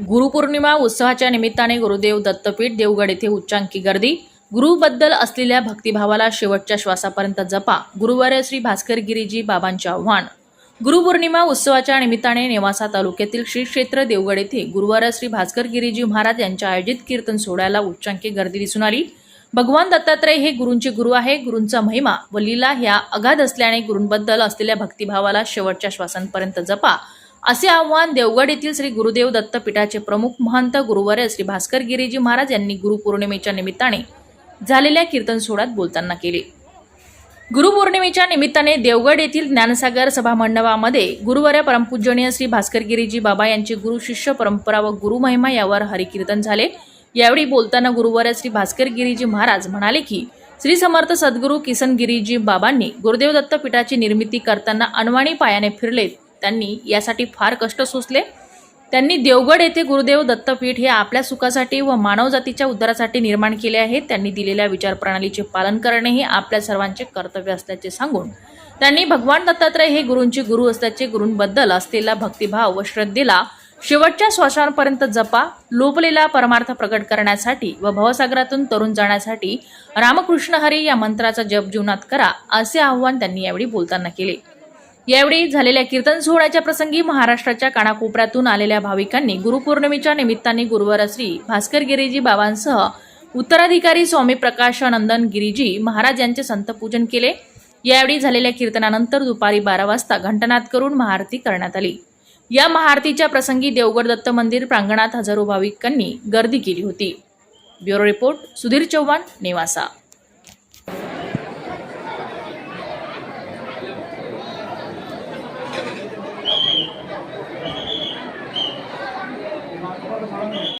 गुरुपौर्णिमा उत्सवाच्या निमित्ताने गुरुदेव दत्तपीठ देवगड येथे उच्चांकी गर्दी. गुरुबद्दल असलेल्या भक्तिभावाला शेवटच्या श्वासापर्यंत जपा. गुरुवार श्री भास्कर गिरीजी बाबांचे आव्हान. गुरुपौर्णिमा उत्सवाच्या निमित्ताने नेवासा तालुक्यातील श्री क्षेत्र देवगड येथे गुरुवार श्री भास्कर गिरीजी महाराज यांच्या आयोजित कीर्तन सोहळ्याला उच्चांकी गर्दी दिसून आली. भगवान दत्तात्रय हे गुरूंचे गुरु आहे. गुरूंचा महिमा व लीला ह्या अगाध असल्याने गुरूंबद्दल असलेल्या भक्तिभावाला शेवटच्या श्वासांपर्यंत जपा. असे आव्हान देवगड येथील श्री गुरुदेव दत्तपीठाचे प्रमुख महंत गुरुवार्य श्री भास्कर गिरीजी महाराज यांनी गुरुपौर्णिमेच्या निमित्ताने झालेल्या कीर्तन सोहळ्यात बोलताना केले. गुरुपौर्णिमेच्या निमित्ताने देवगड येथील ज्ञानसागर सभा मंडपामध्ये गुरुवार परमपूजनीय श्री भास्कर गिरीजी बाबा यांची गुरु शिष्य परंपरा व गुरुमहिमा यावर हरिकीर्तन झाले. यावेळी बोलताना गुरुवार श्री भास्कर गिरीजी महाराज म्हणाले की श्री समर्थ सद्गुरू किसन गिरीजी बाबांनी गुरुदेव दत्तपीठाची निर्मिती करताना अनवाणी पायाने फिरले त्यांनी यासाठी फार कष्ट सोसले. त्यांनी देवगड येथे गुरुदेव दत्तपीठ हे आपल्या सुखासाठी व मानवजातीच्या उद्धारासाठी निर्माण केले आहे. त्यांनी दिलेल्या विचारप्रणालीचे पालन करणे हे आपल्या सर्वांचे कर्तव्य असल्याचे सांगून त्यांनी भगवान दत्तात्रय हे गुरूंचे गुरु असल्याचे गुरूंबद्दल असलेला भक्तिभाव व श्रद्धेला शेवटच्या श्वासांपर्यंत जपा लोपलेला परमार्थ प्रकट करण्यासाठी व भवसागरातून तरुण जाण्यासाठी रामकृष्ण हरी या मंत्राचा जप जीवनात करा असे आव्हान त्यांनी यावेळी बोलताना केले. यावेळी झालेल्या कीर्तन सोहळ्याच्या प्रसंगी महाराष्ट्राच्या कानाकोपऱ्यातून आलेल्या भाविकांनी गुरुपौर्णिमेच्या निमित्ताने गुरुवार श्री भास्कर गिरीजी बाबांसह उत्तराधिकारी स्वामी प्रकाशानंदन गिरीजी महाराज यांचे संतपूजन केले. यावेळी झालेल्या कीर्तनानंतर दुपारी बारा वाजता घंटनाद करून महाआरती करण्यात आली. या महाआरतीच्या प्रसंगी देवगड दत्त मंदिर प्रांगणात हजारो भाविकांनी गर्दी केली होती. Bureau report Sudhir Chavan Nevasa.